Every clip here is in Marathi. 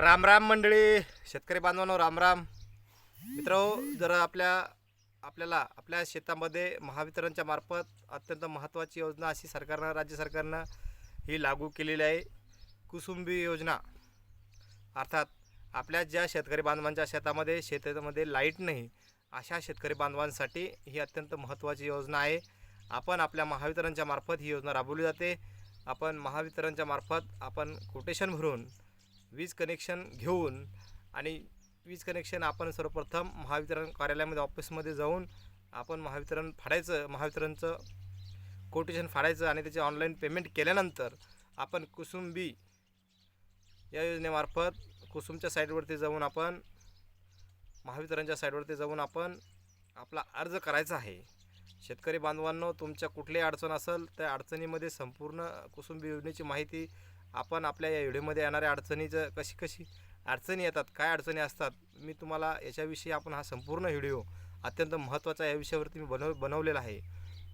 राम राम मंडळी शेतकरी बांधवांनो राम राम. मित्र जर आपल्या आपल्याला आपल्या शेतामध्ये महावितरणच्या मार्फत अत्यंत महत्त्वाची योजना अशी सरकारनं राज्य सरकारनं ही लागू केलेली आहे. कुसुंबी योजना. अर्थात आपल्या ज्या शेतकरी बांधवांच्या शेतामध्ये शेतामध्ये लाइट नाही अशा शेतकरी बांधवांसाठी ही अत्यंत महत्त्वाची योजना आहे. आपण आपल्या महावितरणच्या मार्फत ही योजना राबवली जाते. आपण महावितरणच्या मार्फत आपण कोटेशन भरून वीज कनेक्शन घेऊन आणि वीज कनेक्शन आपण सर्वप्रथम महावितरण कार्यालयामध्ये ऑफिसमध्ये जाऊन आपण महावितरण फाडायचं महावितरणचं कोटेशन फाडायचं आणि त्याचे ऑनलाईन पेमेंट केल्यानंतर आपण कुसुंबी या योजनेमार्फत कुसुमच्या साईडवरती जाऊन आपण महावितरणच्या साईडवरती जाऊन आपण आपला अर्ज करायचा आहे. शेतकरी बांधवांनो तुमच्या कुठलीही अडचण असेल त्या अडचणीमध्ये संपूर्ण कुसुंबी योजनेची माहिती आपण आपल्या या व्हिडिओमध्ये येणाऱ्या अडचणीचं कशी कशी अडचणी येतात काय अडचणी असतात मी तुम्हाला याच्याविषयी आपण हा संपूर्ण व्हिडिओ अत्यंत महत्त्वाचा या विषयावरती मी बनव बनवलेला आहे.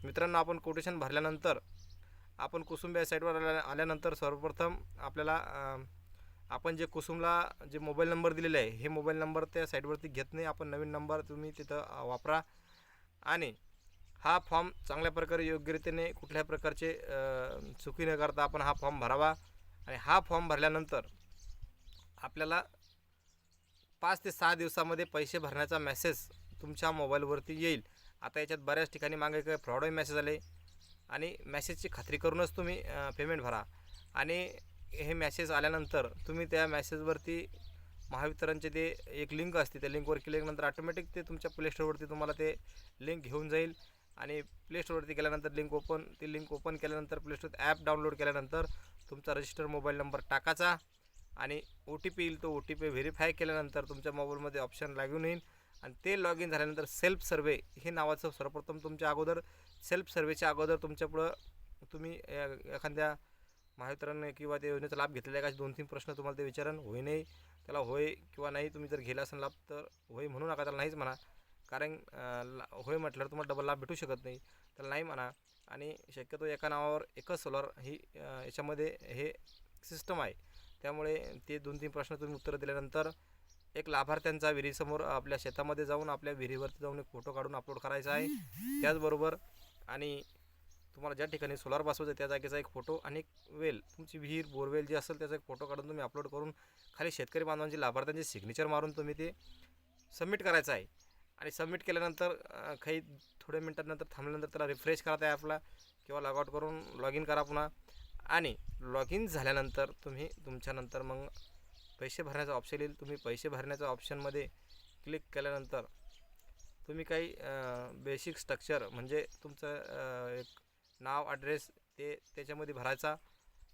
मित्रांनो आपण कोटेशन भरल्यानंतर आपण कुसुंब या साईटवर आल्या आल्यानंतर सर्वप्रथम आपल्याला आपण जे कुसुमला जे मोबाईल नंबर दिलेले आहे हे मोबाईल नंबर त्या साईटवरती घेत नाही. आपण नवीन नंबर तुम्ही तिथं वापरा. आणि हा फॉर्म चांगल्या प्रकारे योग्यरीतीने कुठल्याही प्रकारचे चुकी न करता आपण हा फॉर्म भरावा. आणि हा फॉर्म भरल्यानंतर आपल्याला पाच ते सहा दिवसामध्ये पैसे भरण्याचा मेसेज तुमच्या मोबाईलवरती येईल. आता याच्यात बऱ्याच ठिकाणी मागे काही फ्रॉडही मेसेज आले. आणि मेसेजची खात्री करूनच तुम्ही पेमेंट भरा. आणि हे मेसेज आल्यानंतर तुम्ही त्या मेसेजवरती महावितरणचे ते एक लिंक असते त्या लिंकवर केल्यानंतर ऑटोमॅटिक ते तुमच्या प्लेस्टोरवरती तुम्हाला ते लिंक घेऊन जाईल. आणि प्लेस्टोरवरती गेल्यानंतर लिंक ओपन ती लिंक ओपन केल्यानंतर प्लेस्टोर ॲप डाउनलोड केल्यानंतर तुमचा रजिस्टर मोबाईल नंबर टाकायचा आणि ओ टी पी येईल तो ओ टी पी व्हेरीफाय केल्यानंतर तुमच्या मोबाईलमध्ये ऑप्शन लागून येईल. आणि ते लॉग इन झाल्यानंतर सेल्फ सर्वे हे नावाचं सर्वप्रथम तुमच्या अगोदर सेल्फ सर्वेच्या अगोदर तुमच्यापुढं तुम्ही एखाद्या महावितरण किंवा त्या योजनेचा लाभ घेतलेला आहे का? दोन तीन प्रश्न तुम्हाला ते विचारण होय नाही त्याला होय किंवा नाही तुम्ही जर घेला असेल लाभ तर होय म्हणू नका त्याला नाहीच म्हणा. कारण ला- होय म्हटल्यावर तुम्हाला डबल लाभ भेटू शकत नाही. त्याला नाही म्हणा. आणि शक्यतो एका नावावर एकच सोलार ही याच्यामध्ये हे सिस्टम आहे. त्यामुळे ते दोन तीन प्रश्न तुम्ही उत्तरं दिल्यानंतर एक लाभार्थ्यांचा विहिरीसमोर आपल्या शेतामध्ये जाऊन आपल्या विहिरीवरती जाऊन एक फोटो काढून अपलोड करायचा आहे. त्याचबरोबर आणि तुम्हाला ज्या ठिकाणी सोलार बसवायचं आहे त्या जागेचा एक फोटो आणि एक वेल तुमची विहीर बोरवेल जी असेल त्याचा एक फोटो काढून तुम्ही अपलोड करून खाली शेतकरी बांधवांची लाभार्थ्यांची सिग्नेचर मारून तुम्ही ते सबमिट करायचं आहे. आणि सबमिट केल्यानंतर काही थोड्या मिनटानंतर थांबल्यानंतर त्याला रिफ्रेश करा त्या ॲपला किंवा लॉगआउट करून लॉग इन करा पुन्हा. आणि लॉग इन झाल्यानंतर तुम्ही तुमच्यानंतर मग पैसे भरण्याचा ऑप्शन येईल. तुम्ही पैसे भरण्याच्या ऑप्शनमध्ये क्लिक केल्यानंतर तुम्ही काही बेसिक स्ट्रक्चर म्हणजे तुमचं एक नाव ॲड्रेस ते त्याच्यामध्ये भरायचा.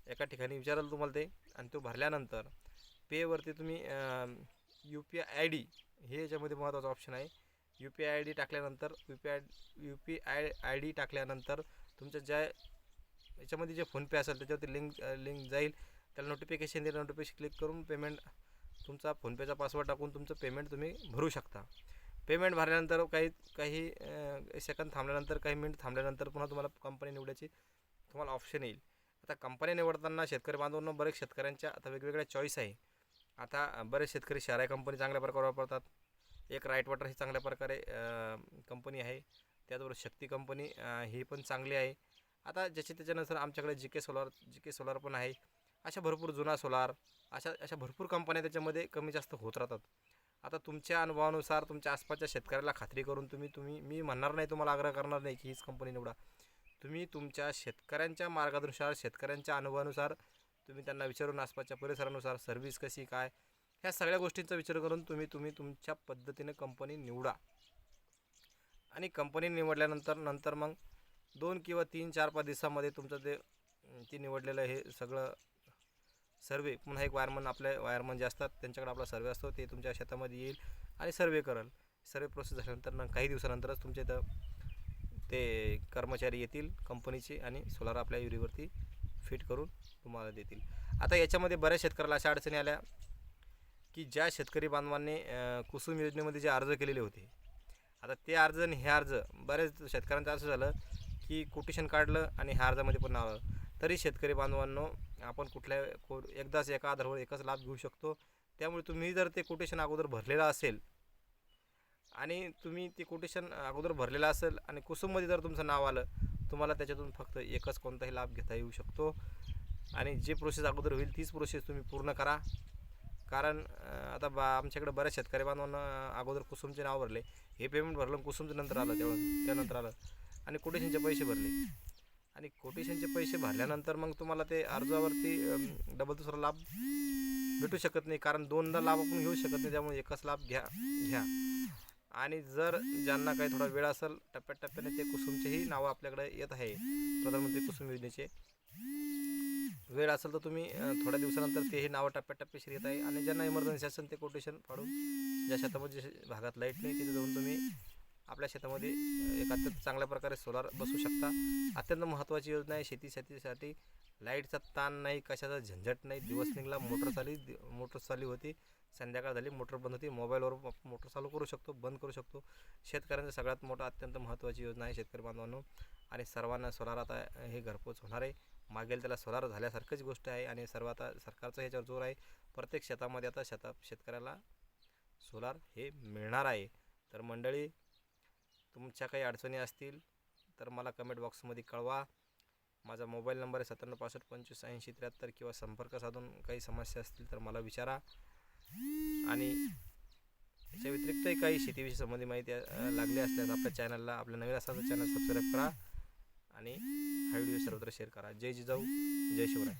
एका ठिकाणी विचाराल तुम्हाला ते आणि तो भरल्यानंतर पेवरती तुम्ही U P I I D हे याच्यामध्ये महत्त्वाचं ऑप्शन आहे. U P I I D टाकल्यानंतर U P I U P I I D टाकल्यानंतर तुमच्या ज्या याच्यामध्ये जे फोनपे असेल त्याच्यावरती लिंक लिंक जाईल. त्याला नोटिफिकेशन दिलं नोटिफिकेशन क्लिक करून पेमेंट तुमचा फोनपेचा पासवर्ड टाकून तुमचं पेमेंट तुम्ही भरू शकता. पेमेंट भरल्यानंतर काही काही सेकंद थांबल्यानंतर काही मिनिट थांबल्यानंतर पुन्हा तुम्हाला कंपनी निवडायची तुम्हाला ऑप्शन येईल. आता कंपनी निवडताना शेतकरी बांधवांना बरेच शेतकऱ्यांच्या आता वेगवेगळ्या चॉईस आहे. आता बरेच शेतकरी शहराई कंपनी चांगल्या प्रकारे वापरतात. एक राईट वॉटर ही चांगल्या प्रकारे कंपनी आहे. त्याचबरोबर शक्ती कंपनी ही पण चांगली आहे. आता ज्याच्या त्याच्यानुसार आमच्याकडे जी के सोलार जी के सोलार पण आहे. अशा भरपूर जुना सोलार अशा अशा भरपूर कंपन्या त्याच्यामध्ये कमी जास्त होत राहतात. आता तुमच्या अनुभवानुसार तुमच्या आसपासच्या शेतकऱ्याला खात्री करून तुम्ही तुम्ही मी म्हणणार नाही तुम्हाला आग्रह करणार नाही की हीच कंपनी निवडा. तुम्ही तुमच्या शेतकऱ्यांच्या मार्गानुसार शेतकऱ्यांच्या अनुभवानुसार तुम्ही त्यांना विचारून आसपासच्या परिसरानुसार सर्व्हिस कशी काय ह्या सगळ्या गोष्टींचा विचार करून तुम्ही तुम्ही तुमच्या पद्धतीने कंपनी निवडा. आणि कंपनी निवडल्यानंतर नंतर मग दोन किंवा तीन चार पाच दिवसामध्ये तुमचं ते ती ते निवडलेलं हे सगळं सर्वे पुन्हा एक वायरमन आपले वायरमन जे असतात त्यांच्याकडे आपला सर्वे असतो ते तुमच्या शेतामध्ये येईल आणि सर्वे करेल. सर्वे प्रोसेस झाल्यानंतर मग काही दिवसानंतरच तुमच्या इथं ते कर्मचारी येतील कंपनीचे आणि सोलार आपल्या युरीवरती फिट करून तुम्हाला देतील. आता याच्यामध्ये बऱ्याच शेतकऱ्याला अशा अडचणी आल्या. की ज्या शेतकरी बांधवांनी कुसुम योजनेमध्ये जे अर्ज केलेले होते आता ते अर्ज आणि हे अर्ज बऱ्याच शेतकऱ्यांचं असं झालं की कोटेशन काढलं आणि ह्या अर्जामध्ये पण नाव आलं. तरी शेतकरी बांधवांनो आपण कुठल्या को एकदाच एका आधारावर एकच लाभ घेऊ शकतो. त्यामुळे तुम्ही जर ते कोटेशन अगोदर भरलेलं असेल आणि तुम्ही ते कोटेशन अगोदर भरलेलं असेल आणि कुसुममध्ये जर तुमचं नाव आलं तुम्हाला त्याच्यातून फक्त एकच कोणताही लाभ घेता येऊ शकतो. आणि जे प्रोसेस अगोदर होईल तीच प्रोसेस तुम्ही पूर्ण करा. कारण आता बा आमच्याकडे बऱ्याच शेतकरी बांधवांना अगोदर कुसुमचे नाव भरले. हे पेमेंट भरलं कुसुमचं नंतर आलं तेव्हा त्यानंतर आलं. आणि कोटेशनचे पैसे भरले. आणि कोटेशनचे पैसे भरल्यानंतर मग तुम्हाला ते अर्जावरती डबल दुसरा लाभ भेटू शकत नाही. कारण दोनदा लाभ आपण घेऊ शकत नाही त्यामुळे एकच लाभ घ्या घ्या. आणि जर ज्यांना काही थोडा वेळ असेल टप्प्याटप्प्याने ते कुसुमचेही नावं आपल्याकडे येत आहे. प्रधानमंत्री कुसुम योजनेचे. वेळ असेल तर तुम्ही थोड्या दिवसानंतर तेही नावं टप्प्याटप्प्याशी येत आहे. आणि ज्यांना इमर्जन्सी असेल ते कोटेशन पाडून ज्या शेतामध्ये भागात लाइट नाही तिथे जाऊन तुम्ही आपल्या शेतामध्ये एक अत्यंत चांगल्या प्रकारे सोलार बसू शकता. अत्यंत महत्त्वाची योजना आहे शेती शेतीसाठी लाईटचा ताण नाही कशाचा झंझट नाही. दिवस निघाला मोटर चाली मोटर चालू होती. संध्याकाळ झाली मोटर बंद होती. मोबाईलवर मोटर चालू करू शकतो बंद करू शकतो. शेतकऱ्यांचं सगळ्यात मोठं अत्यंत महत्त्वाची योजना आहे शेतकरी बांधवांनो. आणि सर्वांना सोलार आता हे घरपोच होणार आहे. मागेल त्याला सोलार झाल्यासारखीच गोष्ट आहे आणि सर्व आता सरकारचा ह्याच्यावर जोर आहे. प्रत्येक शेतामध्ये आता शेता शेतकऱ्याला सोलार हे मिळणार आहे. तर मंडळी तुमच्या काही अडचणी असतील तर मला कमेंट बॉक्समध्ये कळवा. माझा मोबाईल नंबर आहे सत्त्याण्णव पासष्ट पंचवीस ऐंशी त्र्याहत्तर किंवा संपर्क साधून काही समस्या असतील तर मला विचारा. आणि याच्या व्यतिरिक्तही काही शेतीविषयी संबंधी माहिती लागली असल्यास आपल्या चॅनलला आपल्या नवीन असल्याचं चॅनल सबस्क्राईब करा. आणि हा व्हिडिओ सर्वत्र शेअर करा. जय जिजाऊ जय शिवराय.